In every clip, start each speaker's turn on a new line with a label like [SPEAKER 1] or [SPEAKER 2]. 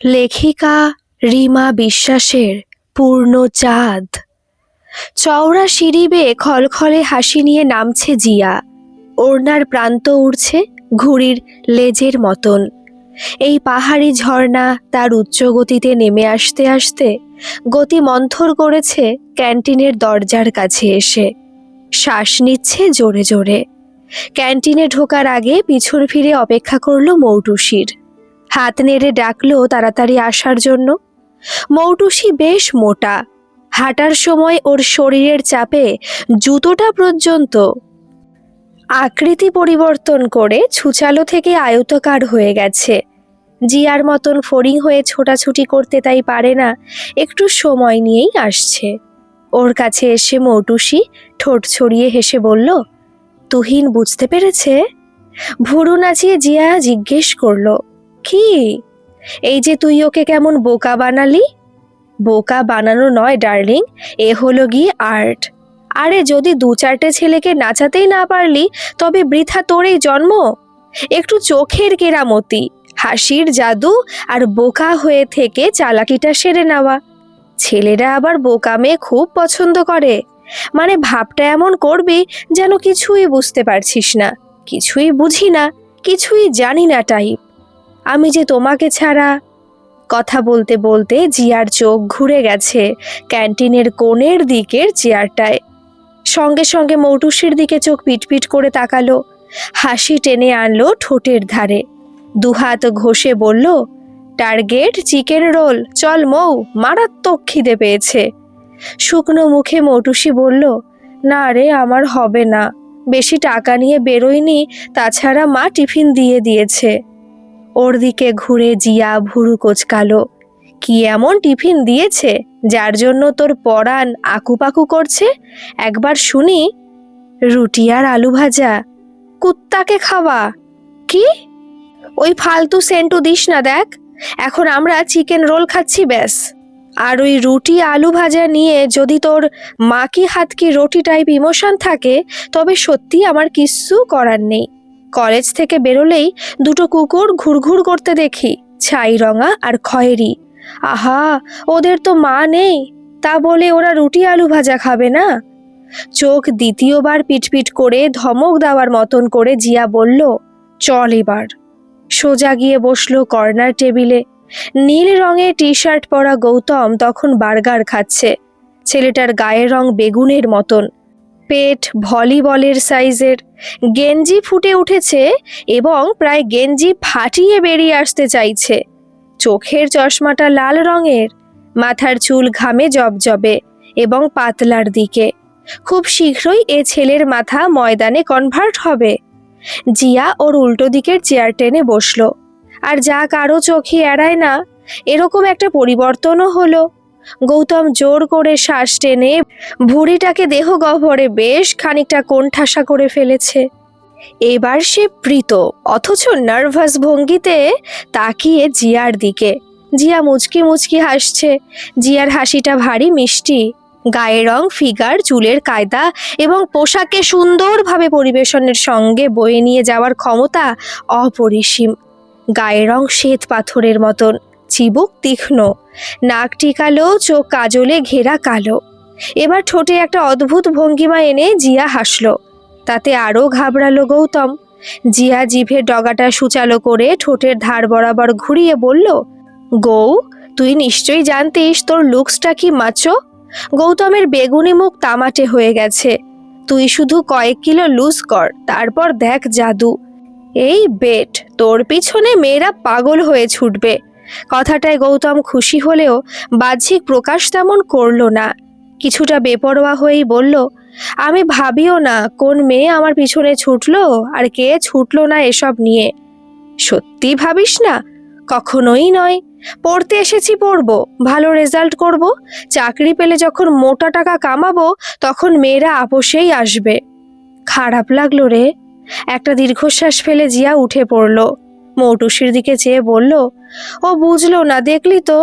[SPEAKER 1] লেখিকা রিমা বিশ্বাসের পূর্ণ চাঁদ। চওড়া সিঁড়ি বেয়ে খলখলে হাসি নিয়ে নামছে জিয়া। ওড়নার প্রান্ত উড়ছে ঘুড়ির লেজের মতন। এই পাহাড়ি ঝর্ণা তার উচ্চ গতিতে নেমে আসতে আসতে গতি মন্থর করেছে ক্যান্টিনের দরজার কাছে এসে। শ্বাস নিচ্ছে জোরে জোরে। ক্যান্টিনে ঢোকার আগে পিছন ফিরে অপেক্ষা করল মৌটুসির হাত নেড়ে ডাকলো তাড়াতাড়ি আসার জন্য। মৌটুসি বেশ মোটা। হাঁটার সময় ওর শরীরের চাপে জুতোটা পর্যন্ত আকৃতি পরিবর্তন করে ছুচালো থেকে আয়তকার হয়ে গেছে। জিয়ার মতন ফড়িং হয়ে ছোটাছুটি করতে তাই পারে না, একটু সময় নিয়েই আসছে। ওর কাছে এসে মৌটুসি ঠোঁট ছড়িয়ে হেসে বলল, তুহিন, বুঝতে পেরেছে? ভুরু নাচিয়ে জিয়া জিজ্ঞেস করল কি? এই যে তুই ওকে কেমন বোকা বানালি? বোকা বানানো নয়, ডার্লিং। এ হলো গিয়ে আর্ট। আরে, যদি দু চারটে ছেলেকে নাচাতেই না পারলি, তবে বৃথা তোরেই জন্ম। একটু চোখের কেরামতি, হাসির জাদু আর বোকা হয়ে থেকে চালাকিটা সেরে নেওয়া। ছেলেরা আবার বোকা মেয়ে খুব পছন্দ করে। মানে ভাবটা এমন করবি যেন কিছুই বুঝতে পারছিস না, কিছুই বুঝি না, কিছুই জানি না টাইপ আমি যে তোমাকে ছাড়া। কথা বলতে বলতে জিয়ার চোখ ঘুরে গেছে ক্যান্টিনের কোণের দিকের চেয়ারটায়। সঙ্গে সঙ্গে মৌটুসির দিকে চোখ পিটপিট করে তাকালো। হাসি টেনে আনলো ঠোঁটের ধারে। দুহাত ঘষে বলল, টার্গেট চিকেন রোল, চল মৌ, মারাত্মক খিদে পেয়েছে। শুকনো মুখে মৌটুসি বলল, না রে, আমার হবে না। বেশি টাকা নিয়ে বেরোয়নি, তাছাড়া মা টিফিন দিয়ে দিয়েছে। ওর দিকে ঘুরে জিয়া ভুরু কোচকালো। কি এমন টিফিন দিয়েছে, যার জন্য তোর পরাণ আকুপাকু করছে? একবার শুনি। রুটি আর আলু ভাজা। কুত্তাকে খাওয়া। কি? ওই ফালতু সেন্টু দিস না দেখ। এখন আমরা চিকেন রোল খাচ্ছি ব্যাস। আর ওই রুটি আলু ভাজা নিয়ে যদি তোর মাকি হাত কি রুটি টাইপ ইমোশন থাকে, তবে সত্যি আমার কিচ্ছু করার নেই। কলেজ থেকে বেরোলেই দুটো কুকুর ঘুরঘুর করতে দেখি, ছাই রঙা আর খয়েরি। আহা, ওদের তো মা নেই, তা বলে ওরা রুটি আলু ভাজা খাবে না? চোখ দ্বিতীয়বার পিটপিট করে ধমক দেওয়ার মতন করে জিয়া বলল, চল এবার। সোজা গিয়ে বসল কর্নার টেবিলে। নীল রঙের টি শার্ট পরা গৌতম তখন বার্গার খাচ্ছে। ছেলেটার গায়ের রং বেগুনের মতন। পেট ভলিবলের সাইজের। গেঞ্জি ফুটে উঠেছে এবং প্রায় গেঞ্জি ফাটিয়ে বেরিয়ে আসতে চাইছে। চোখের চশমাটা লাল রঙের, মাথার চুল ঘামে জবজবে এবং পাতলার দিকে। খুব শীঘ্রই এ ছেলের মাথা ময়দানে কনভার্ট হবে। জিয়া ওর উল্টো দিকের চেয়ার টেনে বসল। আর যা কারও চোখে এড়ায় না, এরকম একটা পরিবর্তনও হলো। গৌতম জোর করে শ্বাস টেনে ভুঁড়িটাকে দেহ গহ্বরে বেশ খানিকটা কোণঠাসা করে ফেলেছে। এবার সে প্রীত, অথচ নার্ভাস ভঙ্গিতে তাকিয়ে জিয়ার দিকে। জিয়া মুচকি মুচকি হাসছে। জিয়ার হাসিটা ভারী মিষ্টি। গায়ের রং ফিগার, চুলের কায়দা এবং পোশাকে সুন্দরভাবে পরিবেশনের সঙ্গে বয়ে নিয়ে যাওয়ার ক্ষমতা অপরিসীম। গায়ের রং শ্বেত পাথরের মতন। চিবুক তীক্ষ্ণ, নাক টিকালো, চোখ কাজলে, ঘেরা কালো। এবার ঠোঁটে একটা অদ্ভুত ভঙ্গিমা এনে জিয়া হাসলো। তাতে আরও ঘাবড়ালো গৌতম। জিয়া জিভের ডগাটা সুচালো করে ঠোঁটের ধার বরাবর ঘুরিয়ে বলল, গৌ, তুই নিশ্চয়ই জানতিস তোর লুকসটা কি মাচো? গৌতমের বেগুনি মুখ তামাটে হয়ে গেছে। তুই শুধু কয়েক কিলো লুজ কর, তারপর দেখ জাদু। এই বেট, তোর পিছনে মেয়েরা পাগল হয়ে ছুটবে। কথাটায় গৌতম খুশি হলেও বাহ্যিক প্রকাশ তেমন করল না। কিছুটা বেপরোয়া হয়েই বলল, আমি ভাবিও না কোন মেয়ে আমার পিছনে ছুটলো আর কে ছুটলো না এসব নিয়ে। সত্যি ভাবিস না? কখনোই নয়। পড়তে এসেছি পড়ব, ভালো রেজাল্ট করব, চাকরি পেলে যখন মোটা টাকা কামাবো তখন মেয়েরা আপোষেই আসবে। খারাপ লাগল রে। একটা দীর্ঘশ্বাস ফেলে জিয়া উঠে পড়ল। মৌটুসির দিকে চেয়ে বলল ও বুঝলো না, দেখলি তো?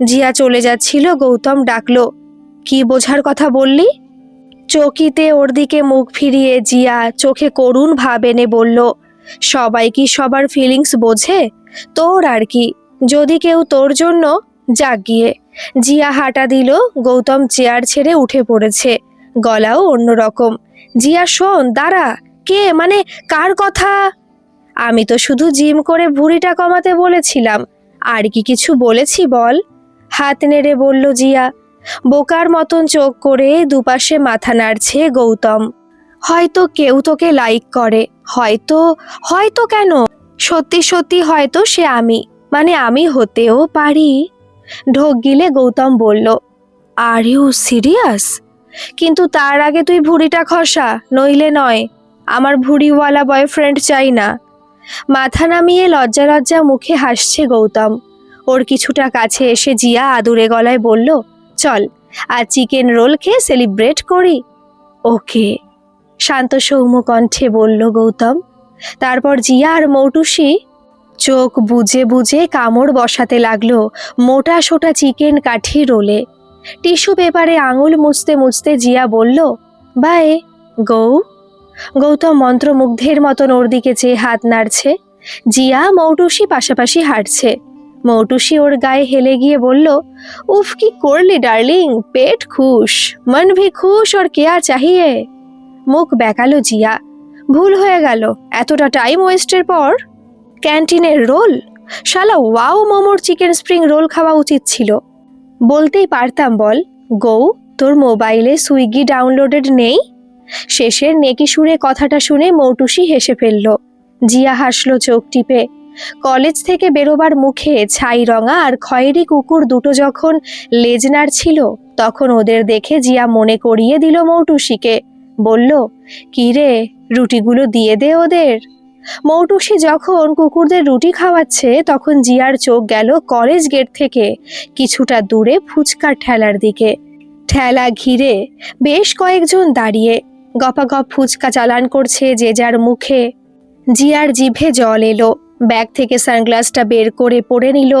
[SPEAKER 1] জিয়া চলে যাচ্ছিল, গৌতম ডাকলো, কি বোঝার কথা বললি? চকিতে ওর দিকে মুখ ফিরিয়ে জিয়া চোখে করুণ ভাব এনে বলল, সবাই কি সবার ফিলিংস বোঝে? তোর আর কি? যদি কেউ তোর জন্য যাক গিয়ে। জিয়া হাঁটা দিল, গৌতম চেয়ার ছেড়ে উঠে পড়েছে, গলাও অন্যরকম। জিয়া, শোন, দাঁড়া, কে মানে কার কথা? আমি তো শুধু জিম করে ভুঁড়িটা কমাতে বলেছিলাম। আর কি কিছু বলেছি বল? হাত নেড়ে বলল জিয়া। বোকার মতন চোখ করে দুপাশে মাথা নাড়ছে গৌতম। হয়তো কেউ তোকে লাইক করে। হয়তো হয়তো কেন? সত্যি সত্যি হয়তো সে আমি। মানে আমি হতেও পারি। ঢোক গিলে গৌতম বলল আর ইউ সিরিয়াস কিন্তু তার আগে তুই ভুঁড়িটা খসা, নইলে নয়। আমার ভুঁড়িওয়ালা বয়ফ্রেন্ড চাই না। মাথা নামিয়ে লজ্জা লজ্জা মুখে হাসছে গৌতম। ওর কিছুটা কাছে এসে জিয়া আদুরে গলায় বলল, চল আর চিকেন রোল খেয়ে সেলিব্রেট করি। ওকে, শান্ত সৌম্য কণ্ঠে বলল গৌতম। তারপর জিয়া আর মৌটুসি চোখ বুজে বুজে কামড় বসাতে লাগল মোটা সোটা চিকেন কাঠি রোলে। টিস্যু পেপারে আঙুল মুছতে মুছতে জিয়া বলল, বাই, গৌ। গৌতম মন্ত্রমুগ্ধের মতন ওর দিকে চেয়ে হাত নাড়ছে। জিয়া মৌটুসি পাশাপাশি হাঁটছে। মৌটুসি ওর গায়ে হেলে গিয়ে বলল, উফ, কি করলি, ডার্লিং? পেট খুশ। মন ভি খুশ, ওর কেয়া চাহিয়ে? মুখ বেঁকালো জিয়া। ভুল হয়ে গেল। এতটা টাইম ওয়েস্টের পর ক্যান্টিনের রোল? শালা, ওয়াও, মোমোর চিকেন স্প্রিং রোল খাওয়া উচিত ছিল। বলতেই পারতাম, বল, গৌ, তোর মোবাইলে সুইগি ডাউনলোডেড নেই? শেষের নেকি সুরে কথাটা শুনে মৌটুসি হেসে ফেলল। জিয়া হাসলো চোখ টিপে। কলেজ থেকে বেরোবার মুখে ছাই রঙা আর খয়েরি কুকুর দুটো যখন লেজ ছিল, তখন ওদের দেখে জিয়া মনে করিয়ে দিল মৌটুসিকে। বলল, কি রে, রুটিগুলো দিয়ে দে ওদের। মৌটুসি যখন কুকুরদের রুটি খাওয়াচ্ছে, তখন জিয়ার চোখ গেল কলেজ গেট থেকে, কিছুটা দূরে ফুচকার ঠেলার দিকে। ঠেলা ঘিরে বেশ কয়েকজন দাঁড়িয়ে গপাগপ ফুচকা চালান করছে যে যার মুখে। জিয়ার জিভে জল এলো, ব্যাগ থেকে সানগ্লাসটা বের করে পরে নিল।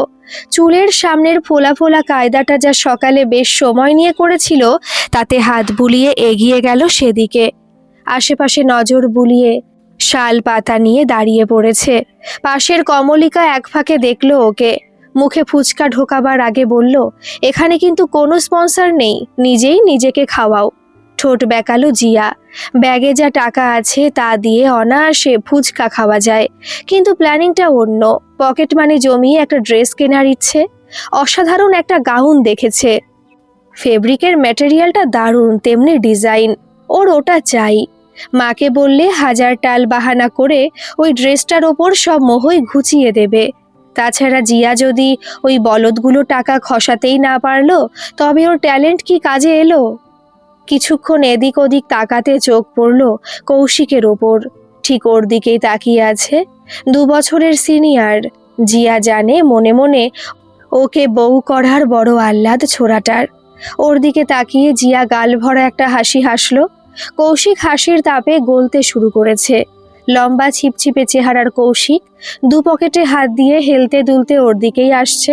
[SPEAKER 1] চুলের সামনের ফোলা ফোলা কায়দাটা যা সকালে বেশ সময় নিয়ে করেছিল, তাতে হাত বুলিয়ে এগিয়ে গেল সেদিকে। আশেপাশে নজর বুলিয়ে শাল পাতা নিয়ে দাঁড়িয়ে পড়েছে। পাশের কমলিকা এক ফাঁকে দেখল ওকে। মুখে ফুচকা ঢোকাবার আগে বলল, এখানে কিন্তু কোনো স্পন্সর নেই, নিজেই নিজেকে খাওয়াও। ঠোঁট বেঁকালো জিয়া। ব্যাগে যা টাকা আছে তা দিয়ে অনায়াসে ফুচকা খাওয়া যায়। কিন্তু প্ল্যানিংটা অন্য। পকেট মানি জমিয়ে একটা ড্রেস কেনার ইচ্ছে। অসাধারণ একটা গাউন দেখেছে। ফেব্রিকের ম্যাটেরিয়ালটা দারুণ, তেমনি ডিজাইন। ওর ওটা চাই। মাকে বললে হাজার টাল বাহানা করে ওই ড্রেসটার ওপর সব মোহই ঘুচিয়ে দেবে। তাছাড়া জিয়া যদি ওই বলদগুলো টাকা খসাতেই না পারল, তবে ওর ট্যালেন্ট কি কাজে এলো? কিছুক্ষণ এদিক ওদিক তাকাতে চোখ পড়ল কৌশিকের ওপর। ঠিক ওর দিকেই তাকিয়ে আছে। দু বছরের সিনিয়র। জিয়া জানে মনে মনে ওকে বউ করার বড় আহ্লাদ ছোড়াটার। ওর দিকে তাকিয়ে জিয়া গাল ভরা একটা হাসি হাসলো। কৌশিক হাসির তাপে গলতে শুরু করেছে। লম্বা ছিপছিপে চেহারার কৌশিক দু পকেটে হাত দিয়ে হেলতে দুলতে ওর দিকেই আসছে।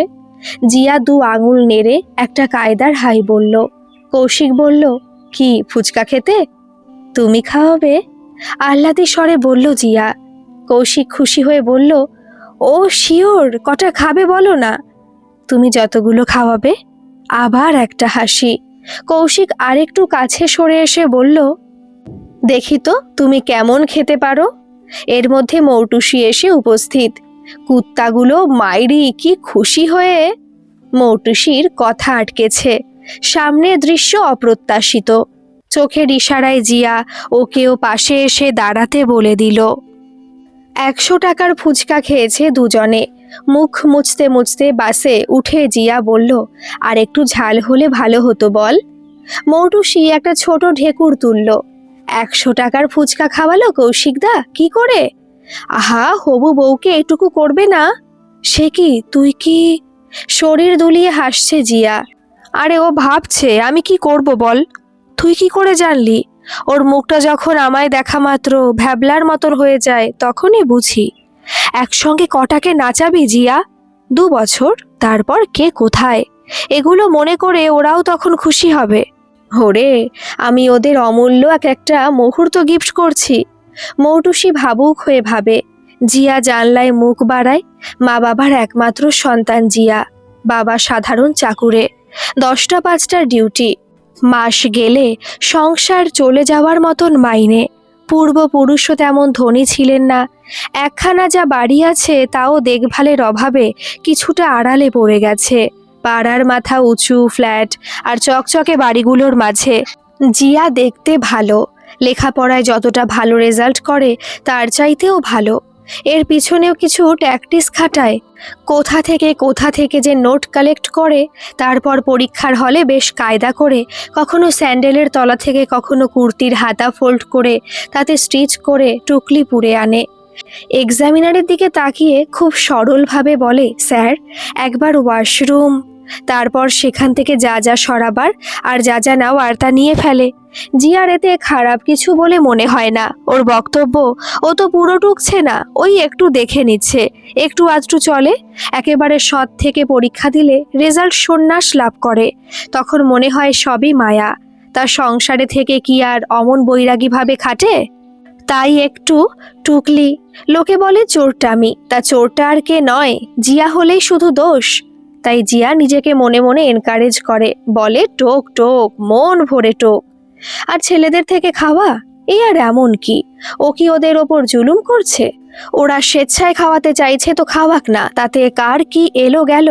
[SPEAKER 1] জিয়া দু আঙুল নেড়ে একটা কায়দার হাই বলল। কৌশিক বলল কি, ফুচকা খেতে? তুমি খাওয়াবে? আহ্লাদি স্বরে বলল জিয়া। কৌশিক খুশি হয়ে বলল, ও, শিওর, কটা খাবে বলো না। তুমি যতগুলো খাওয়াবে? আবার একটা হাসি। কৌশিক আরেকটু কাছে সরে এসে বলল, দেখি তো, তুমি কেমন খেতে পারো? এর মধ্যে মৌটুসি এসে উপস্থিত। কুত্তাগুলো মাইরি, কি খুশি হয়ে মৌটুসির কথা আটকেছে। সামনের দৃশ্য অপ্রত্যাশিত। চোখের ইশারায় জিয়া ওকেও পাশে এসে দাঁড়াতে বলে দিল। একশো টাকার ফুচকা খেয়েছে দুজনে। মুখ মুছতে মুছতে বাসে উঠে জিয়া বলল, আর একটু ঝাল হলে ভালো হতো বল। মৌটুসি একটা ছোট ঢেকুর তুলল, একশো টাকার ফুচকা খাওয়ালো কৌশিকদা কি করে? আহা, হবু বউকে এটুকু করবে না। সে কি, তুই কি? শরীর দুলিয়ে হাসছে জিয়া। আরে ও ভাবছে, আমি কি করব বল? তুই কি করে জানলি? ওর মুখটা যখন আমায় দেখা মাত্র ভ্যাবলার মতন হয়ে যায়, তখনই বুঝি। একসঙ্গে কটাকে নাচাবি জিয়া? দু বছর, তারপর কে কোথায়? এগুলো মনে করে ওরাও তখন খুশি হবে। ওরে, আমি ওদের অমূল্য এক একটা মুহূর্ত গিফট করছি। মৌটুসি ভাবুক হয়ে ভাবে, জিয়া জানলায় মুখ বাড়ায় মা বাবার একমাত্র সন্তান জিয়া, বাবা সাধারণ চাকুরে। দশটা পাঁচটার ডিউটি। মাস গেলে সংসার চলে যাওয়ার মতন মাইনে। পূর্বপুরুষও তেমন ধনী ছিলেন না। একখানা যা বাড়ি আছে তাও দেখভালের অভাবে কিছুটা আড়ালে পড়ে গেছে। পাড়ার মাথা উঁচু, ফ্ল্যাট আর চকচকে বাড়িগুলোর মাঝে। জিয়া দেখতে ভালো। লেখাপড়ায় যতটা ভালো রেজাল্ট করে, তার চাইতেও ভালো। এর পিছনেও কিছু ট্যাকটিস খাটায়। কোথা থেকে কোথা থেকে যে নোট কালেক্ট করে, তারপর পরীক্ষার হলে বেশ কায়দা করে, কখনো স্যান্ডেলের তলা থেকে কখনো কুর্তির হাতা ফোল্ড করে, তাতে স্টিচ করে টুকলি পুড়ে আনে। এক্সামিনারের দিকে তাকিয়ে খুব সরলভাবে বলে, স্যার, একবার ওয়াশরুম তারপর সেখান থেকে যা যা সরাবার, আর যা যা নেওয়ার তা নিয়ে ফেলে। জিয়ার এতে খারাপ কিছু বলে মনে হয় না। ওর বক্তব্য ও তো পুরো টুকছে না, ওই একটু দেখে নিচ্ছে। একটু আধটু চলে, একেবারে সৎ থেকে পরীক্ষা দিলে রেজাল্ট সন্ন্যাস লাভ করে। তখন মনে হয় সবই মায়া। তার সংসারে থেকে কি আর অমন বৈরাগীভাবে খাটে? তাই একটু টুকলি। লোকে বলে চোরটামি। তা চোরটা আর কে নয়, জিয়া হলেই শুধু দোষ। তাই জিয়া নিজেকে মনে মনে এনকারেজ করে, বলে, টোক টোক, মন ভরে টোক। আর ছেলেদের থেকে খাওয়া? এ আর এমন কি? ও কি ওদের ওপর জুলুম করছে? ওরা স্বেচ্ছায় খাওয়াতে চাইছে তো খাওয়াক না, তাতে কার কি এলো গেল?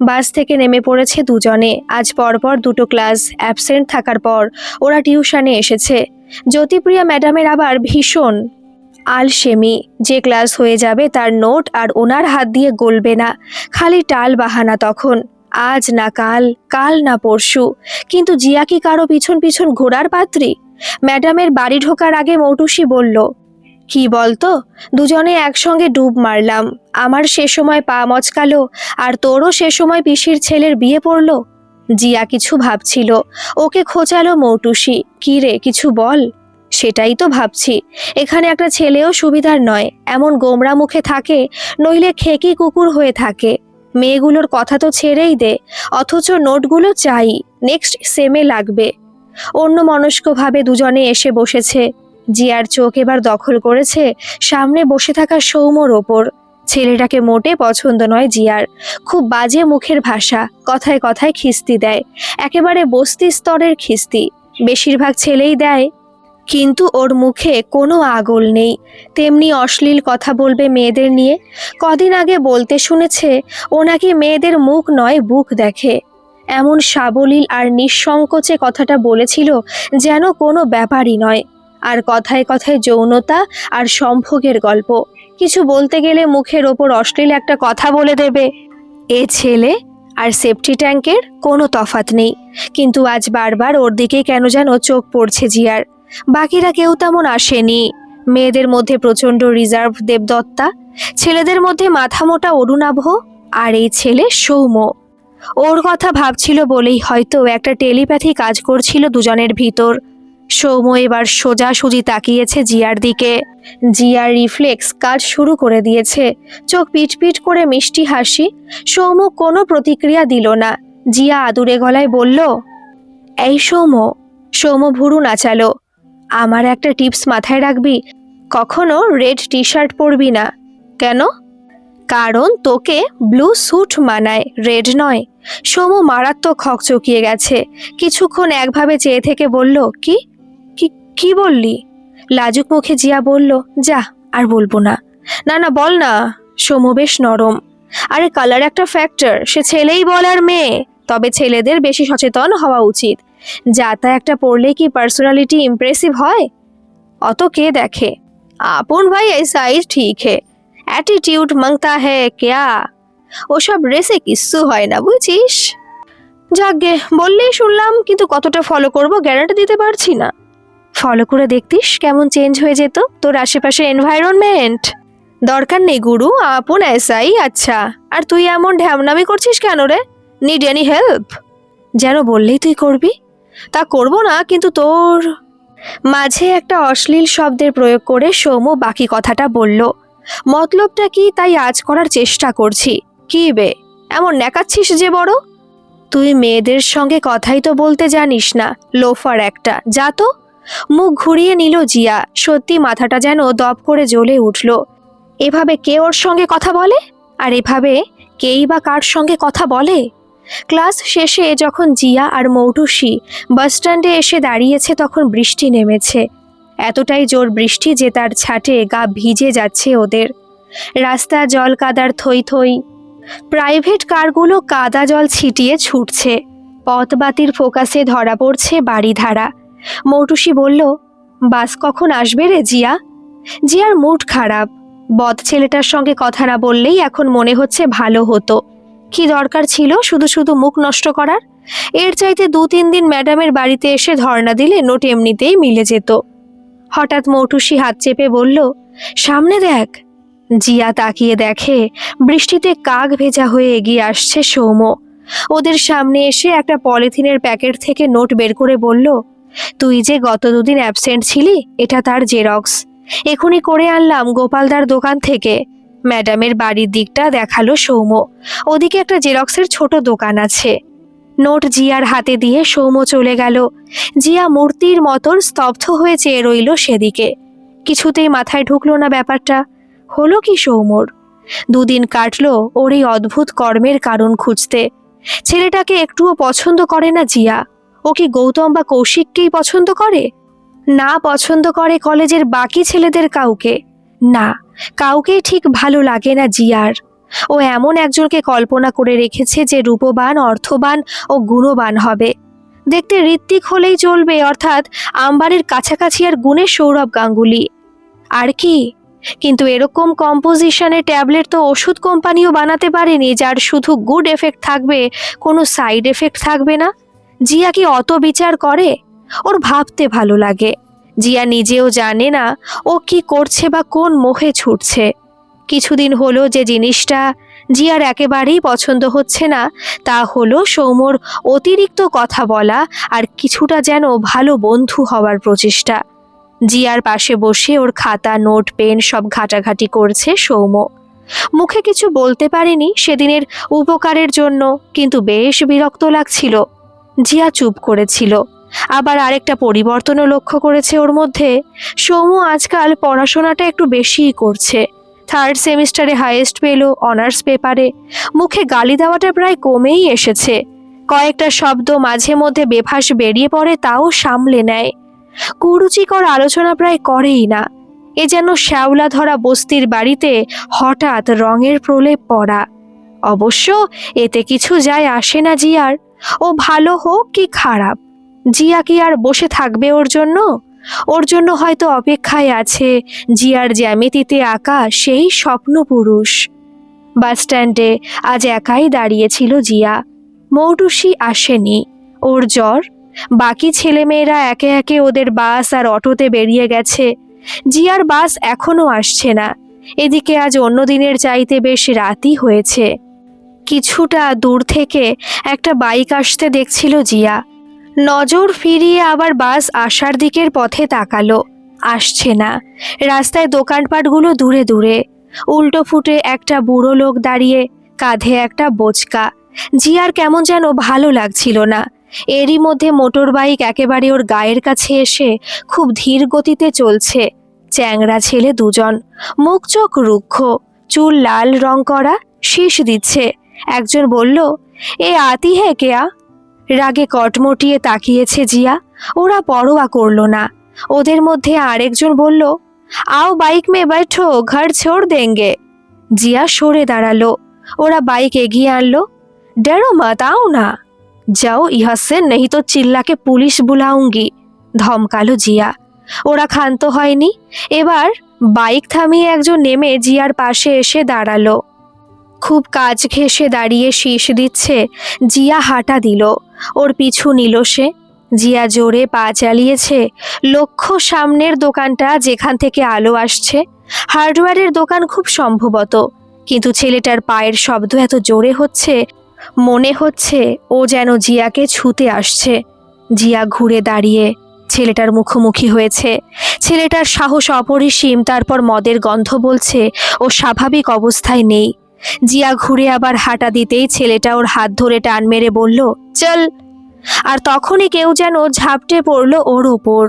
[SPEAKER 1] বাস থেকে নেমে পড়েছে দুজনে। আজ পরপর দুটো ক্লাস অ্যাবসেন্ট থাকার পর ওরা টিউশনে এসেছে। জ্যোতিপ্রিয়া ম্যাডামের আবার ভীষণ আলসেমি। যে ক্লাস হয়ে যাবে তার নোট আর ওনার হাত দিয়ে গলবে না। খালি টাল বাহানা তখন। আজ না কাল কাল না পরশু। কিন্তু জিয়া কি কারও পিছন পিছন ঘোরার পাত্রী? ম্যাডামের বাড়ি ঢোকার আগে মৌটুসি বলল, কি বলতো, দুজনে একসঙ্গে ডুব মারলাম। আমার সে সময় পা মচকালো, আর তোরও সে সময় পিসির ছেলের বিয়ে পড়ল। জিয়া কিছু ভাবছিল, ওকে খোঁচালো মৌটুসি, কি রে, কিছু বল? সেটাই তো ভাবছি, এখানে একটা ছেলেও সুবিধার নয়, এমন গোমরা মুখে থাকে, নইলে খেকি কুকুর হয়ে থাকে। মেয়েগুলোর কথা তো ছেড়েই দে, অথচ নোটগুলো চাই নেক্সট সেমে লাগবে। অন্য মনস্কভাবে দুজনে এসে বসেছে। জিয়ার চোখ এবার দখল করেছে সামনে বসে থাকা সৌমর ওপর। ছেলেটাকে মোটে পছন্দ নয় জিয়ার। খুব বাজে মুখের ভাষা, কথায় কথায় খিস্তি দেয়। একেবারে বস্তি স্তরের খিস্তি। বেশিরভাগ ছেলেই দেয় কিন্তু ওর মুখে কোনো আগল নেই। তেমনি অশ্লীল কথা বলবে মেয়েদের নিয়ে। কদিন আগে বলতে শুনেছে, ও নাকি মেয়েদের মুখ নয়, বুক দেখে। এমন সাবলীল আর নিঃসংকোচে কথাটা বলেছিল যেন কোনো ব্যাপারই নয়। আর কথায় কথায় যৌনতা আর সম্ভোগের গল্প। কিছু বলতে গেলে মুখের ওপর অশ্লীল একটা কথা বলে দেবে। এ ছেলে আর সেফটি ট্যাঙ্কের কোনো তফাত নেই। কিন্তু আজ বারবার ওর দিকে কেন যেন চোখ পড়ছে জিয়ার। বাকিরা কেউ তেমন আসেনি। মেয়েদের মধ্যে প্রচণ্ড রিজার্ভ দেবদত্তা, ছেলেদের মধ্যে মাথা মোটা অরুণাভ আর এই ছেলে সৌম্য। ওর কথা ভাবছিল বলেই হয়তো একটা টেলিপ্যাথি কাজ করছিল দুজনের ভিতর। সৌম্য এবার সোজাসুজি তাকিয়েছে জিয়ার দিকে। জিয়ার রিফ্লেক্স কাজ শুরু করে দিয়েছে। চোখ পিটপিট করে মিষ্টি হাসি। সৌম্য কোনো প্রতিক্রিয়া দিল না। জিয়া আদুরে গলায় বলল, এই সৌম্য সৌম্য ভুরু নাচালো। আমার একটা টিপস মাথায় রাখবি, কখনো রেড টি শার্ট পরবি না। কেন? কারণ তোকে ব্লু স্যুট মানায়, রেড নয়। সমু মারাত্মক হক চকিয়ে গেছে। কিছুক্ষণ একভাবে চেয়ে থেকে বলল, কি? কি বললি? লাজুক মুখে জিয়া বলল, যা, আর বলব না। না না, বল না। সমু বেশ নরম। আরে কালার একটা ফ্যাক্টর সে ছেলেই বল আর মেয়ে। তবে ছেলেদের বেশি সচেতন হওয়া উচিত। যাতা একটা পড়লে কি পার্সোনালিটি ইমপ্রেসিভ হয়? অত কে দেখে? আপন ভাই এই সাইজ ঠিক হে। অ্যাটিটিউড মাংতা হে কেয়া? ওসব রেসে কিচ্ছু হয় না, বুঝছিস? যাকগে বললেই শুনলাম, কিন্তু কতটা ফলো করব গ্যারান্টি দিতে পারছি না। ফলো করে দেখতিস কেমন চেঞ্জ হয়ে যেত? তোর আশেপাশে এনভায়রনমেন্ট দরকার নেই গুরু, আপন এসাই আচ্ছা। আর তুই এমন ঢ্যামনামি করছিস কেন রে? নিড এনি হেল্প যেন বললেই তুই করবি। তা করব না, কিন্তু তোর মাঝে একটা অশ্লীল শব্দের প্রয়োগ করে সৌম্য বাকি কথাটা বলল। মতলবটা কি, তাই আজ করার চেষ্টা করছি। কি বে, এমন ন্যাকাচ্ছিস যে বড়? তুই মেয়েদের সঙ্গে কথাই তো বলতে জানিস না, লোফার একটা। যা তো। মুখ ঘুরিয়ে নিল জিয়া, সত্যি মাথাটা যেন দপ করে জ্বলে উঠল। এভাবে কে ওর সঙ্গে কথা বলে? আর এভাবে কেই বা কার সঙ্গে কথা বলে? ক্লাস শেষে যখন জিয়া আর মৌটুসি বাস স্ট্যান্ডে এসে দাঁড়িয়েছে, তখন বৃষ্টি নেমেছে। এতটাই জোর বৃষ্টি যে তার ছাটে গা ভিজে যাচ্ছে ওদের। রাস্তা জল কাদার থই থই। প্রাইভেট কারগুলো কাদা জল ছিটিয়ে ছুটছে। পথবাতির ফোকাসে ধরা পড়ছে বাড়িধারা। মৌটুসি বলল, বাস কখন আসবে রে জিয়া? জিয়ার মুড খারাপ। বদ ছেলেটার সঙ্গে কথা না বললেই এখন মনে হচ্ছে ভালো হতো। কি দরকার ছিল? শুধু শুধু মুখ নষ্ট করার? এর চাইতে দু তিন দিন ম্যাডামের বাড়িতে এসে ধর্ণা দিলে নোট এমনিতেই মিলে যেত। হঠাৎ মৌটুসি হাত চেপে বলল, সামনে দেখ। জিয়া তাকিয়ে দেখে, বৃষ্টিতে কাক ভেজা হয়ে এগিয়ে আসছে সৌম্য। ওদের সামনে এসে একটা পলিথিনের প্যাকেট থেকে নোট বের করে বলল, তুই যে গত দুদিন অ্যাবসেন্ট ছিলি, এটা তার জেরক্স। এখনই করে আনলাম গোপালদার দোকান থেকে। ম্যাডামের বাড়ির দিকটা দেখাল সৌম্য। ওদিকে একটা জেরক্সের ছোট দোকান আছে। নোট জিয়ার হাতে দিয়ে সৌম্য চলে গেল। জিয়া মূর্তির মতন স্তব্ধ হয়ে চেয়ে রইল সেদিকে। কিছুতেই মাথায় ঢুকলো না ব্যাপারটা। হলো কি সৌম্যর? দুদিন কাটলো ওর এই অদ্ভুত কর্মের কারণ খুঁজতে। ছেলেটাকে একটুও পছন্দ করে না জিয়া। ও কি গৌতম বা কৌশিককেই পছন্দ করে? না পছন্দ করে কলেজের বাকি ছেলেদের কাউকে? না। কাউকেই ঠিক ভালো লাগে না জিয়ার। ও এমন একজনকে কল্পনা করে রেখেছে যে রূপবান, অর্থবান ও গুণবান হবে। দেখতে ঋত্বিক হলেই চলবে, অর্থাৎ আম্বারের কাছাকাছি আর গুণের সৌরভ গাঙ্গুলি। আর কি? কিন্তু এরকম কম্পোজিশনের ট্যাবলেট তো ওষুধ কোম্পানিও বানাতে পারেনি, যার শুধু গুড এফেক্ট থাকবে, কোনো সাইড এফেক্ট থাকবে না। জিয়া কি অত বিচার করে? ওর ভাবতে ভালো লাগে। জিয়া নিজেও জানে না ও কি করছে বা কোন মোহে ছুটছে। কিছুদিন হলো যে জিনিসটা জিয়ার একেবারেই পছন্দ হচ্ছে না, তা হলো সৌমর অতিরিক্ত কথা বলা আর কিছুটা যেন ভালো বন্ধু হওয়ার প্রচেষ্টা। জিয়ার পাশে বসে ওর খাতা, নোট, পেন সব ঘাটাঘাটি করছে সৌম্য মুখে কিছু বলতে পারেনি সেদিনের উপকারের জন্য, কিন্তু বেশ বিরক্ত লাগছিল। জিয়া চুপ করেছিল। আবার আরেকটা পরিবর্তনও লক্ষ্য করেছে ওর মধ্যে। সৌম্য আজকাল পড়াশোনাটা একটু বেশিই করছে। থার্ড সেমিস্টারে হাইয়েস্ট পেল অনার্স পেপারে মুখে গালি দেওয়াটা প্রায় কমেই এসেছে। কয়েকটা শব্দ মাঝে মধ্যে বেফাস বেরিয়ে পড়ে, তাও সামলে নেয়। কুরুচিকর আলোচনা প্রায় করেই না। এ যেন শ্যাওলা ধরা বস্তির বাড়িতে হঠাৎ রঙের প্রলেপ পড়া। অবশ্য এতে কিছু যায় আসে না জিয়ার। ও ভালো হোক কি খারাপ। জিয়া কি আর বসে থাকবে ওর জন্য? ওর জন্য হয়তো অপেক্ষায় আছে জিয়ার জ্যামিতিতে আঁকা সেই স্বপ্ন পুরুষ বাস স্ট্যান্ডে আজ একাই দাঁড়িয়েছিল জিয়া। মৌটুসি আসেনি। ওর জ্বর? বাকি ছেলেমেয়েরা একে একে ওদের বাস আর অটোতে বেরিয়ে গেছে। জিয়ার বাস এখনও আসছে না। এদিকে আজ অন্য দিনের চাইতে বেশ রাতই হয়েছে। কিছুটা দূর থেকে একটা বাইক আসতে দেখছিল জিয়া। নজর ফিরিয়ে আবার বাস আসার দিকের পথে তাকালো। আসছে না। রাস্তায় দোকানপাটগুলো দূরে দূরে। উল্টো ফুটে একটা বুড়ো লোক দাঁড়িয়ে, কাঁধে একটা বোচকা। জিয়ার কেমন যেন ভালো লাগছিল না। এরই মধ্যে মোটর বাইক একেবারে ওর গায়ের কাছে এসে খুব ধীর গতিতে চলছে। চ্যাংরা ছেলে দুজন। মুখ চোখ রুক্ষ। চুল লাল রং করা, শীষ দিচ্ছে। একজন বলল, এ আতি হে কেয়া রাগে কটমটিয়ে তাকিয়েছে জিয়া। ওরা পরোয়া করল না। ওদের মধ্যে আরেকজন বলল, আও বাইক মে बैठो ঘর ছোড় দেঙ্গে। জিয়া সরে দাঁড়াল। ওরা বাইক এগিয়ে আনলো। ডেরো মত, আও না। যাও ইহা সে নেই তো চিল্লাকে পুলিশ বুলাউঙ্গি। ধমকালো জিয়া। ওরা ক্ষান্ত হয়নি। এবার বাইক থামিয়ে একজন নেমে জিয়ার পাশে এসে দাঁড়াল। খুব কাজ ঘেঁষে দাঁড়িয়ে শীষ দিচ্ছে। জিয়া হাঁটা দিল। ওর পিছু নিল সে। জিয়া জোরে পা চালিয়েছে। লক্ষ্য সামনের দোকানটা যেখান থেকে আলো আসছে। হার্ডওয়্যারের দোকান খুব সম্ভবত। কিন্তু ছেলেটার পায়ের শব্দ এত জোরে হচ্ছে, মনে হচ্ছে ও যেন জিয়াকে ছুতে আসছে। জিয়া ঘুরে দাঁড়িয়ে ছেলেটার মুখোমুখি হয়েছে। ছেলেটার সাহস অপরিসীম, তারপর মদের গন্ধ বলছে, ও স্বাভাবিক অবস্থায় নেই। জিয়া ঘুরে আবার হাঁটা দিতেই ছেলেটা ওর হাত ধরে টান মেরে বলল, চল। আর তখনই কেউ যেন ঝাপটে পড়ল ওর ওপর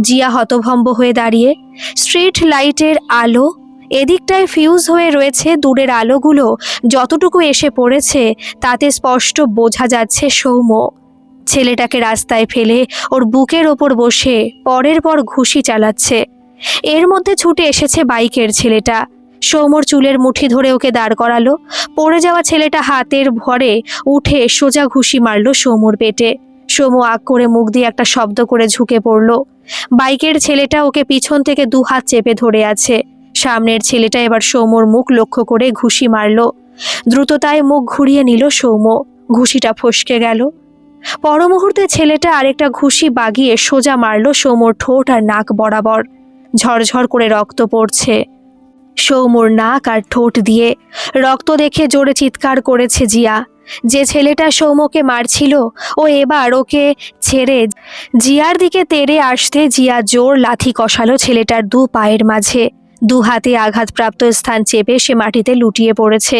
[SPEAKER 1] জিয়া হতভম্ব হয়ে দাঁড়িয়ে স্ট্রিট লাইটের আলো, এদিকটায় ফিউজ হয়ে রয়েছে দূরের আলোগুলো, যতটুকু এসে পড়েছে তাতে স্পষ্ট বোঝা যাচ্ছে সৌম্য। ছেলেটাকে রাস্তায় ফেলে ওর বুকের ওপর বসে পরের পর ঘুষি চালাচ্ছে। এর মধ্যে ছুটে এসেছে বাইকের ছেলেটা। সৌমর চুলের মুঠি ধরে ওকে দাঁড় করালো। পড়ে যাওয়া ছেলেটা হাতের ভরে উঠে সোজা ঘুষি মারলো সৌমর পেটে। সৌম আগ করে মুখ দিয়ে একটা শব্দ করে ঝুঁকে পড়ল। বাইকের ছেলেটা ওকে পিছন থেকে দু হাত চেপে ধরে আছে। সামনের ছেলেটা এবার সৌমর মুখ লক্ষ্য করে ঘুষি মারল। দ্রুততায় মুখ ঘুরিয়ে নিল সৌম। ঘুষিটা ফসকে গেল। পর মুহূর্তে ছেলেটা আরেকটা ঘুষি বাগিয়ে সোজা মারল সৌমর ঠোঁট আর নাক বরাবর। ঝরঝর করে রক্ত পড়ছে। সৌমর নাক আর ঠোঁট দিয়ে রক্ত দেখে জোরে চিৎকার করেছে জিয়া। যে ছেলেটা সৌমকে মারছিল, ও এবার ওকে ছেড়ে জিয়ার দিকে তেড়ে আসতে জিয়া জোর লাথি কষালো ছেলেটার দু পায়ের মাঝে। দু হাতে আঘাতপ্রাপ্ত স্থান চেপে সে মাটিতে লুটিয়ে পড়েছে।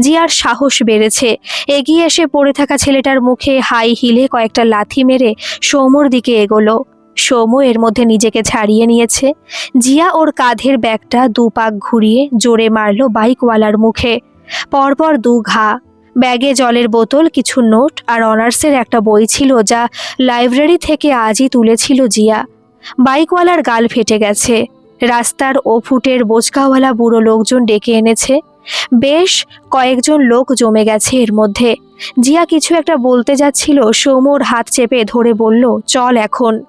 [SPEAKER 1] জিয়ার সাহস বেড়েছে। এগিয়ে এসে পড়ে থাকা ছেলেটার মুখে হাই হিলে কয়েকটা লাথি মেরে সৌমর দিকে এগোলো। সৌম এর মধ্যে নিজেকে ছাড়িয়ে নিয়েছে। জিয়া ওর কাঁধের ব্যাগটা দু পাক ঘুরিয়ে জোরে মারল বাইকওয়ালার মুখে। পরপর দু ঘা, ব্যাগে জলের বোতল, কিছু নোট আর অনার্সের একটা বই ছিল যা লাইব্রেরি থেকে আজই তুলেছিল জিয়া। বাইকওয়ালার গাল ফেটে গেছে। রাস্তার ও ফুটের বোচকাওয়ালা বুড়ো লোকজন ডেকে এনেছে। বেশ কয়েকজন লোক জমে গেছে এর মধ্যে। জিয়া কিছু একটা বলতে যাচ্ছিল, সৌমর হাত চেপে ধরে বলল, চল এখন।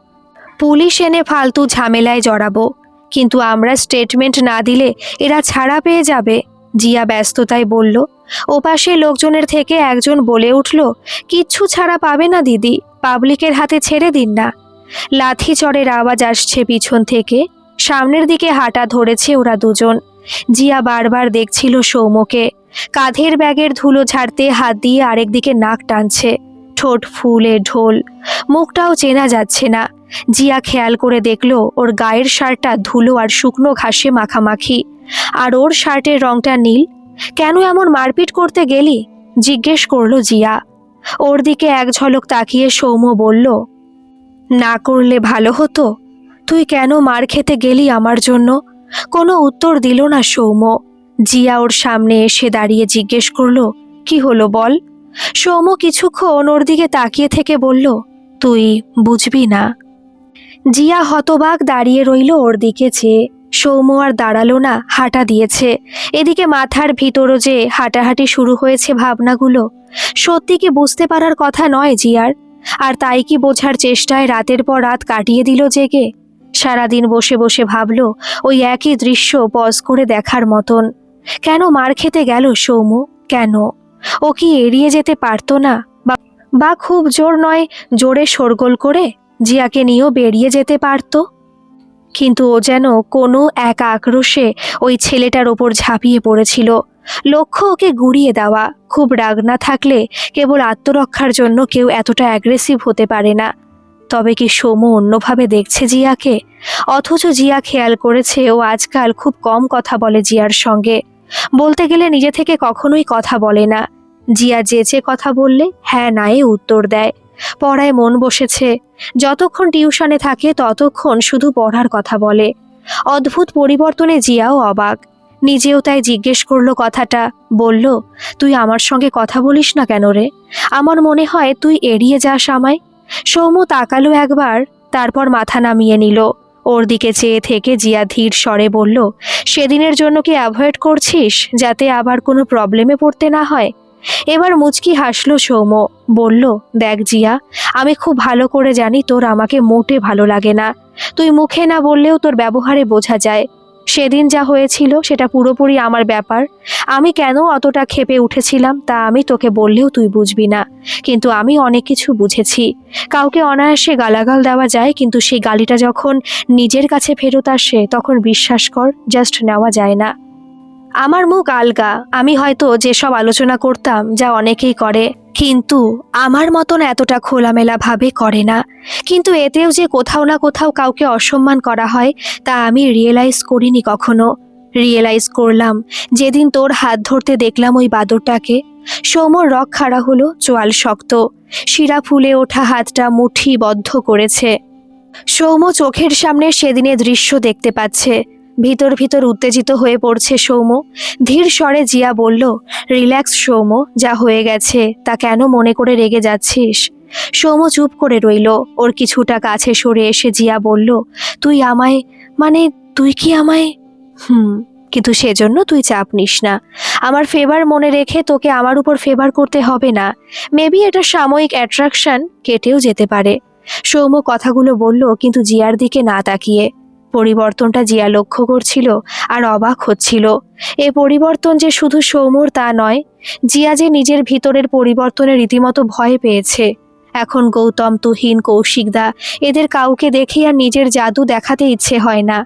[SPEAKER 1] পুলিশ এনে ফালতু ঝামেলায় জড়াবো। কিন্তু আমরা স্টেটমেন্ট না দিলে এরা ছাড়া পেয়ে যাবে, জিয়া ব্যস্ততায় বলল। ওপাশে লোকজনের থেকে একজন বলে উঠল, কিচ্ছু ছাড়া পাবে না, দিদি, পাবলিকের হাতে ছেড়ে দিন না। লাথি চড়ের আওয়াজ আসছে পিছন থেকে। সামনের দিকে হাঁটা ধরেছে ওরা দুজন। জিয়া বারবার দেখছিল সৌম্যকে। কাঁধের ব্যাগের ধুলো ঝাড়তে হাত দিয়ে আরেকদিকে নাক টানছে। ঠোঁট ফুলে ঢোল। মুখটাও চেনা যাচ্ছে না। জিয়া খেয়াল করে দেখল ওর গায়ের শার্টটা ধুলো আর শুকনো ঘাসে মাখামাখি। আর ওর শার্টের রংটা নীল। কেন এমন মারপিট করতে গেলি? জিজ্ঞেস করল জিয়া। ওর দিকে এক ঝলক তাকিয়ে সৌম্য বলল, না করলে ভালো হতো। তুই কেন মার খেতে গেলি আমার জন্য? কোনো উত্তর দিল না সৌম্য। জিয়া ওর সামনে এসে দাঁড়িয়ে জিজ্ঞেস করল, কি হলো বল? সৌম্য কিছুক্ষণ ওর দিকে তাকিয়ে থেকে বলল, তুই বুঝবি না। জিয়া হতবাক দাঁড়িয়ে রইল ওর দিকে চেয়ে সৌম্য আর দাঁড়াল না, হাঁটা দিয়েছে। এদিকে মাথার ভিতরও যে হাঁটাহাঁটি শুরু হয়েছে ভাবনাগুলো, সত্যি কি বুঝতে পারার কথা নয় জিয়ার? আর তাই কি বোঝার চেষ্টায় রাতের পর রাত কাটিয়ে দিল জেগে? সারাদিন বসে বসে ভাবল, ওই একই দৃশ্য পজ করে দেখার মতন। কেন মার খেতে গেল সৌম্য? কেন? ও কি এড়িয়ে যেতে পারতো না? বা খুব জোর নয়, জোরে শোরগোল করে? জিয়াকে নিয়েও বেরিয়ে যেতে পারতো। কিন্তু ও যেন কোনো এক আক্রোশে ওই ছেলেটার ওপর ঝাঁপিয়ে পড়েছিল। লক্ষ্য ওকে গুড়িয়ে দেওয়া, খুব রাগ না থাকলে কেবল আত্মরক্ষার জন্য কেউ এতটা অ্যাগ্রেসিভ হতে পারে না। তবে কি সোমু অন্যভাবে দেখছে জিয়াকে? অথচ জিয়া খেয়াল করেছে ও আজকাল খুব কম কথা বলে জিয়ার সঙ্গে। বলতে গেলে নিজে থেকে কখনোই কথা বলে না। জিয়া যেচে কথা বললে হ্যাঁ নায়ে উত্তর দেয়। পড়ায় মন বসেছে। যতক্ষণ টিউশনে থাকে, ততক্ষণ শুধু পড়ার কথা বলে। অদ্ভুত পরিবর্তনে জিয়াও অবাক। নিজেও তাই জিজ্ঞেস করল কথাটা, বলল, তুই আমার সঙ্গে কথা বলিস না কেন রে? আমার মনে হয় তুই এড়িয়ে যাস আমায়। সৌম্য তাকালো একবার, তারপর মাথা নামিয়ে নিল। ওর দিকে চেয়ে থেকে জিয়া ধীর স্বরে বলল, সেদিনের জন্য কি অ্যাভয়েড করছিস, যাতে আবার কোনো প্রবলেমে পড়তে না হয়? এবার মুচকি হাসলো সৌম্য। বলল, দেখ জিয়া, আমি খুব ভালো করে জানি তোর আমাকে মোটে ভালো লাগে না। তুই মুখে না বললেও তোর ব্যবহারে বোঝা যায়। সেদিন যা হয়েছিল সেটা পুরোপুরি আমার ব্যাপার। আমি কেন অতটা ক্ষেপে উঠেছিলাম তা আমি তোকে বললেও তুই বুঝবি না। কিন্তু আমি অনেক কিছু বুঝেছি। কাউকে অনায়াসে গালাগাল দেওয়া যায়, কিন্তু সেই গালিটা যখন নিজের কাছে ফেরত আসে, তখন বিশ্বাস কর জাস্ট নেওয়া যায় না। আমার মুখ আলগা। আমি হয়তো যেসব আলোচনা করতাম, যা অনেকেই করে, কিন্তু আমার মতন এতটা খোলামেলা ভাবে করে না। কিন্তু এতেও যে কোথাও না কোথাও কাউকে অসম্মান করা হয়, তা আমি রিয়েলাইজ করিনি কখনো। রিয়েলাইজ করলাম, যেদিন তোর হাত ধরতে দেখলাম ওই বাদরটাকে। সৌমর রক খাড়া হলো, চোয়াল শক্ত। শিরা ফুলে ওঠা হাতটা মুঠি বদ্ধ করেছে। সৌম্য চোখের সামনে সেদিনের দৃশ্য দেখতে পাচ্ছে। ভিতর ভিতর উত্তেজিত হয়ে পড়ছে সৌম্য। ধীর স্বরে জিয়া বলল, রিল্যাক্স সৌম্য, যা হয়ে গেছে, তা কেন মনে করে রেগে যাচ্ছিস? সৌম্য চুপ করে রইল, ওর কিছুটা কাছে সরে এসে জিয়া বলল, তুই আমায় মানে তুই কি আমায়? হুম, কিন্তু সেজন্য তুই চাপ নিস না। আমার ফেভার মনে রেখে তোকে আমার উপর ফেভার করতে হবে না। মেবি এটা সাময়িক অ্যাট্রাকশন কেটেও যেতে পারে। সৌম্য কথাগুলো বলল, কিন্তু জিয়ার দিকে না তাকিয়ে। পরিবর্তনটা জিয়া লক্ষ্য করছিল আর অবাক হচ্ছিল। এ পরিবর্তন যে শুধু সৌম্যর তা নয়, জিয়া যে নিজের ভিতরের পরিবর্তনে রীতিমতো ভয় পেয়েছে। এখন গৌতম, তুহিন কৌশিকদা এদের কাউকে দেখে আর নিজের জাদু দেখাতে ইচ্ছে হয় না।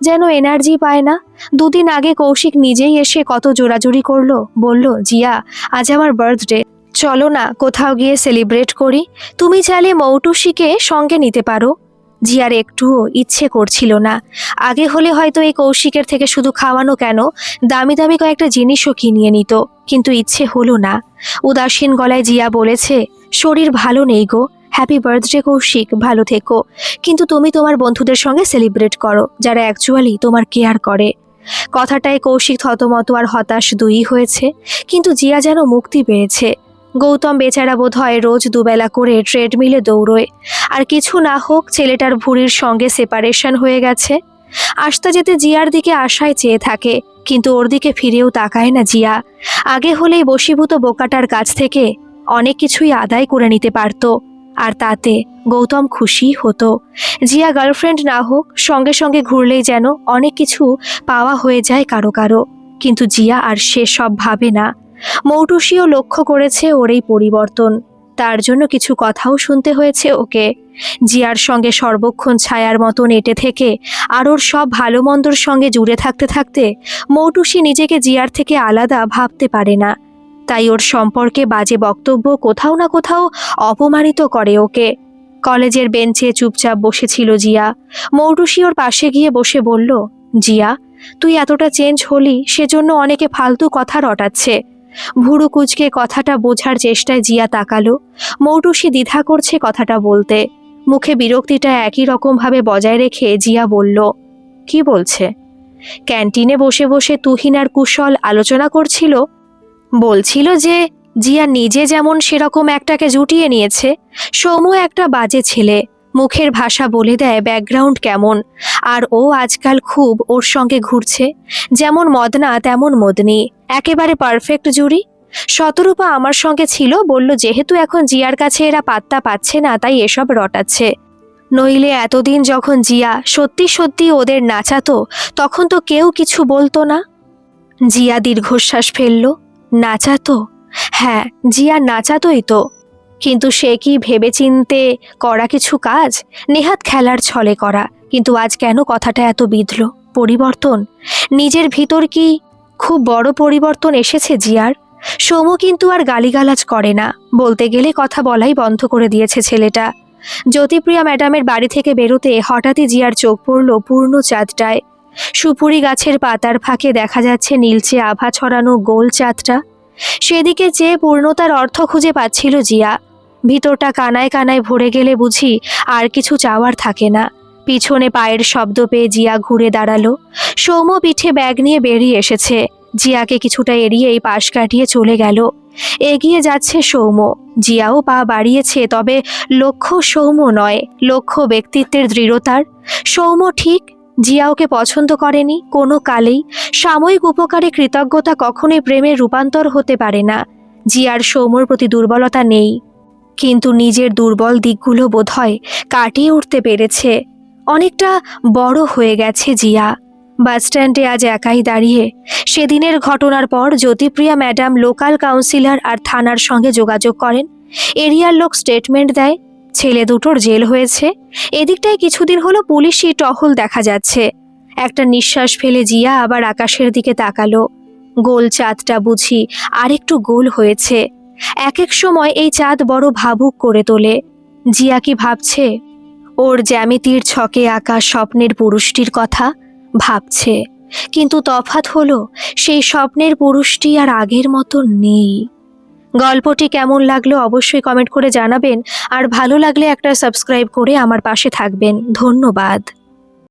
[SPEAKER 1] যেন এনার্জি পায় না। দুদিন আগে কৌশিক নিজেই এসে কত জোরাজুরি করল, বলল, জিয়া, আজ আমার বার্থডে। চলো না, কোথাও গিয়ে সেলিব্রেট করি। তুমি চাইলে মৌটুসিকে সঙ্গে নিতে পারো। জিয়ার একটুও ইচ্ছে করছিল না। আগে হলে হয়তো এই কৌশিকের থেকে শুধু খাওয়ানো কেন, দামি দামি কয়েকটা জিনিসও কিনিয়ে নিত, কিন্তু ইচ্ছে হলো না। উদাসীন গলায় জিয়া বলেছে, শরীর ভালো নেই গো। হ্যাপি বার্থডে কৌশিক, ভালো থেকো। কিন্তু তুমি তোমার বন্ধুদের সঙ্গে সেলিব্রেট করো, যারা অ্যাকচুয়ালি তোমার কেয়ার করে। কথাটায় কৌশিক থতমত আর হতাশ দুই হয়েছে, কিন্তু জিয়া যেন মুক্তি পেয়েছে। গৌতম বেচারা বোধ হয় রোজ দুবেলা করে ট্রেডমিলে দৌড়োয়। আর কিছু না হোক, ছেলেটার ভুঁড়ির সঙ্গে সেপারেশন হয়ে গেছে। আসতে যেতে জিয়ার দিকে আশায় চেয়ে থাকে, কিন্তু ওর দিকে ফিরেও তাকায় না জিয়া। আগে হলেই বশীভূত বোকাটার কাছ থেকে অনেক কিছুই আদায় করে নিতে পারত, আর তাতে গৌতম খুশি হতো। জিয়া গার্লফ্রেন্ড না হোক, সঙ্গে সঙ্গে ঘুরলেই যেন অনেক কিছু পাওয়া হয়ে যায় কারও কারও, কিন্তু জিয়া আর সে সব ভাবে না। মৌটুসিও লক্ষ্য করেছে ওর এই পরিবর্তন। তার জন্য কিছু কথাও শুনতে হয়েছে ওকে। জিয়ার সঙ্গে সর্বক্ষণ ছায়ার মতন এটে থেকে আর ওর সব ভালো মন্দর সঙ্গে জুড়ে থাকতে থাকতে মৌটুসি নিজেকে জিয়ার থেকে আলাদা ভাবতে পারে না। তাই ওর সম্পর্কে বাজে বক্তব্য কোথাও না কোথাও অপমানিত করে ওকে। কলেজের বেঞ্চে চুপচাপ বসেছিল জিয়া। মৌটুসি ওর পাশে গিয়ে বসে বলল, জিয়া, তুই এতটা চেঞ্জ হলি, সেজন্য অনেকে ফালতু কথা রটাচ্ছে। ভুরু কুচকে কথাটা বোঝার চেষ্টায় জিয়া তাকালো। মৌটুসি দ্বিধা করছে কথাটা বলতে। মুখে বিরক্তিটা একই রকমভাবে বজায় রেখে জিয়া বলল, কি বলছে? ক্যান্টিনে বসে বসে তুহিন আর কুশল আলোচনা করছিল। বলছিল যে, জিয়া নিজে যেমন সেরকম একটাকে জুটিয়ে নিয়েছে, সৌম্য একটা বাজে ছেলে। মুখের ভাষা বলে দেয় ব্যাকগ্রাউন্ড কেমন। আর ও আজকাল খুব ওর সঙ্গে ঘুরছে। যেমন মদনা, তেমন মদনি। একেবারে পারফেক্ট জুড়ি শতরূপা আমার সঙ্গে ছিল, বলল, যেহেতু এখন জিয়ার কাছে এরা পাত্তা পাচ্ছে না, তাই এসব রটাচ্ছে। নইলে এতদিন যখন জিয়া সত্যি সত্যি ওদের নাচাতো, তখন তো কেউ কিছু বলতো না? জিয়া দীর্ঘশ্বাস ফেলল, নাচাতো? হ্যাঁ জিয়া নাচাতোই তো। কিন্তু সে কি ভেবেচিন্তে করা কিছু কাজ? নেহাত খেলার ছলে করা। কিন্তু আজ কেন কথাটা এত বিধল? পরিবর্তন? নিজের ভিতর কি খুব বড় পরিবর্তন এসেছে, জিয়ার। সৌম্য কিন্তু আর গালিগালাজ করে না। বলতে গেলে কথা বলাই বন্ধ করে দিয়েছে ছেলেটা। জ্যোতিপ্রিয়া ম্যাডামের বাড়ি থেকে বেরোতে হঠাৎই জিয়ার চোখ পড়ল পূর্ণ চাঁদটায়। সুপুরি গাছের পাতার ফাঁকে দেখা যাচ্ছে নীলচে আভা ছড়ানো গোল চাঁদটা। সেদিকে চেয়ে পূর্ণতার অর্থ খুঁজে পাচ্ছিল জিয়া। ভিতরটা কানায় কানায় ভরে গেলে বুঝি আর কিছু চাওয়ার থাকে না। পিছনে পায়ের শব্দ পেয়ে জিয়া ঘুরে দাঁড়াল। সৌম্য পিঠে ব্যাগ নিয়ে বেরিয়ে এসেছে। জিয়াকে কিছুটা এড়িয়েই পাশ কাটিয়ে চলে গেল। এগিয়ে যাচ্ছে সৌম্য। জিয়াও পা বাড়িয়েছে, তবে লক্ষ্য সৌম্য নয়, লক্ষ্য ব্যক্তিত্বের দৃঢ়তার। সৌম্য ঠিক, জিয়া ওকে পছন্দ করেনি কোনো কালেই। সাময়িক উপকারে কৃতজ্ঞতা কখনোই প্রেমের রূপান্তর হতে পারে না। জিয়ার সৌম্যর প্রতি দুর্বলতা নেই। কিন্তু নিজের দুর্বল দিকগুলো বোধহয় কাটিয়ে উঠতে পেরেছে। অনেকটা বড় হয়ে গেছে জিয়া। বাসস্ট্যান্ডে আজ একাই দাঁড়িয়ে। সেদিনের ঘটনার পর জ্যোতিপ্রিয়া ম্যাডাম লোকাল কাউন্সিলর আর থানার সঙ্গে যোগাযোগ করেন। এরিয়ার লোক স্টেটমেন্ট দেয়, ছেলে দুটোর জেল হয়েছে। এদিকটায় কিছুদিন হলো পুলিশি টহল দেখা যাচ্ছে। একটা নিঃশ্বাস ফেলে জিয়া আবার আকাশের দিকে তাকালো। গোল চাঁদটা বুঝি আরেকটু গোল হয়েছে। এক এক সময় এই চাঁদ বড় ভাবুক করে তোলে। জিয়া কি ভাবছে? ওর জ্যামিতির ছকে আঁকা স্বপ্নের পুরুষটির কথা ভাবছে। কিন্তু তফাত হলো, সেই স্বপ্নের পুরুষটি আর আগের মতো নেই। গল্পটি কেমন লাগল অবশ্যই কমেন্ট করে জানাবেন, আর ভালো লাগলে একটা সাবস্ক্রাইব করে আমার পাশে থাকবেন। ধন্যবাদ।